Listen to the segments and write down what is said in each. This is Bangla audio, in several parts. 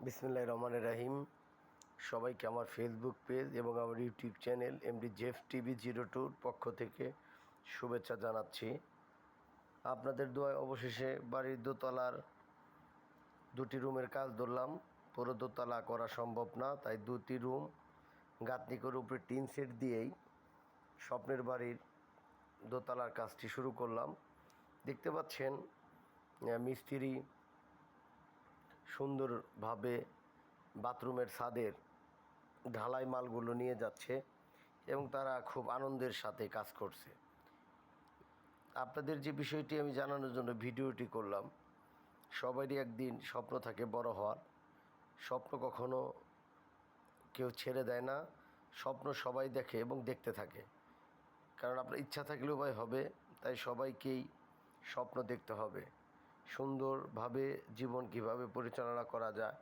বিসমিল্লাহ রহমান রাহিম। সবাইকে আমার ফেসবুক পেজ এবং আমার YouTube channel MD Jeff TV zero টুর পক্ষ থেকে শুভেচ্ছা জানাচ্ছি। আপনাদের দোয়ায় অবশেষে বাড়ির দোতলার দুটি রুমের কাজ ধরলাম। পুরো দোতলা করা সম্ভব না, তাই দুটি রুম গাঁথনি করে উপরে টিন সেট দিয়েই স্বপ্নের বাড়ির দোতলার কাজটি শুরু করলাম। দেখতে পাচ্ছেন মিস্ত্রি সুন্দরভাবে বাথরুমের ছাদের ঢালাই মালগুলো নিয়ে যাচ্ছে এবং তারা খুব আনন্দের সাথে কাজ করছে। আপনাদের যে বিষয়টি আমি জানানোর জন্য ভিডিওটি করলাম, সবারই একদিন স্বপ্ন থাকে বড় হওয়ার। স্বপ্ন কখনো কেউ ছেড়ে দেয় না, স্বপ্ন সবাই দেখে এবং দেখতে থাকে। কারণ আপনার ইচ্ছা থাকলে উপায় হবে, তাই সবাইকেই স্বপ্ন দেখতে হবে। সুন্দরভাবে জীবন কীভাবে পরিচালনা করা যায়।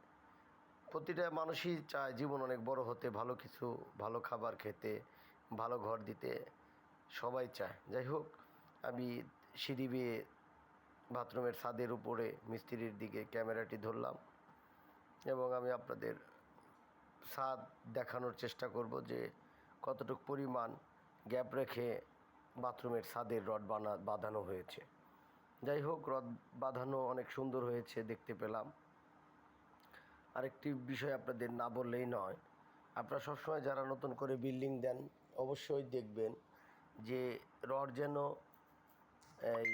প্রতিটা মানুষই চায় জীবন অনেক বড় হতে, ভালো কিছু, ভালো খাবার খেতে, ভালো ঘর দিতে। সবাই চায়। যাই হোক, আমি সিঁড়ি বেয়ে বাথরুমের ছাদের উপরে মিস্ত্রির দিকে ক্যামেরাটি ধরলাম এবং আমি আপনাদের ছাদ দেখানোর চেষ্টা করব যে কতটুকু পরিমাণ গ্যাপ রেখে বাথরুমের ছাদের রড বানা, বাঁধানো হয়েছে। যাই হোক রড বাঁধানো অনেক সুন্দর হয়েছে, দেখতে পেলাম। আরেকটি বিষয় আপনাদের না বললেই নয়, আপনারা সবসময় যারা নতুন করে বিল্ডিং দেন, অবশ্যই দেখবেন যে রড যেন এই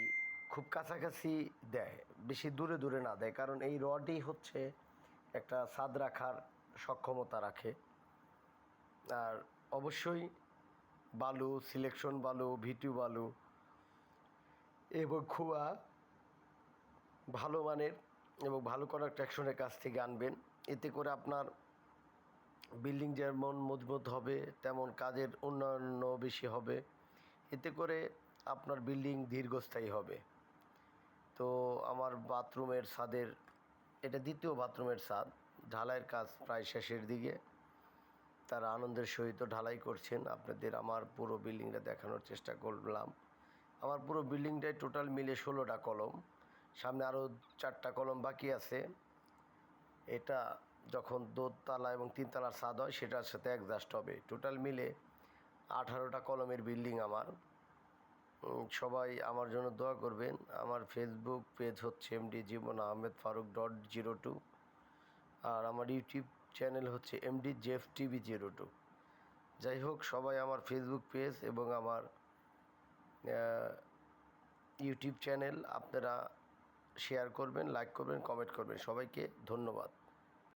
খুব কাছাকাছি দেয়, বেশি দূরে দূরে না দেয়, কারণ এই রডই হচ্ছে একটা ছাদ রাখার সক্ষমতা রাখে। আর অবশ্যই বালু সিলেকশন বালু ভিটু বালু এবং খুয়া ভালো মানের এবং ভালো কন্ট্রাকশনের কাছ থেকে আনবেন। এতে করে আপনার বিল্ডিং যেমন মজবুত হবে, তেমন কাজের উন্নয়ন বেশি হবে। এতে করে আপনার বিল্ডিং দীর্ঘস্থায়ী হবে। তো আমার বাথরুমের ছাদের, এটা দ্বিতীয় বাথরুমের ছাদ, ঢালাইয়ের কাজ প্রায় শেষের দিকে। তারা আনন্দের সহিত ঢালাই করছেন। আপনাদের আমার পুরো বিল্ডিংটা দেখানোর চেষ্টা করলাম। আমার পুরো বিল্ডিংটায় টোটাল মিলে ষোলোটা কলম। সামনে আরও চারটা কলম বাকি আছে। এটা যখন দোতলা এবং তিনতলার ছাদ হয়, সেটার সাথে অ্যাডজাস্ট হবে। টোটাল মিলে আঠারোটা কলমের বিল্ডিং আমার। সবাই আমার জন্য দোয়া করবেন। আমার ফেসবুক পেজ হচ্ছে MD Jibon Ahmed Faruk dot zero two আর আমার ইউটিউব চ্যানেল হচ্ছে MD Jeff TV zero two যাই হোক, সবাই আমার ফেসবুক পেজ এবং আমার ইউটিউব চ্যানেল আপনারা শেয়ার করবেন লাইক করবেন কমেন্ট করবেন। সবাইকে ধন্যবাদ।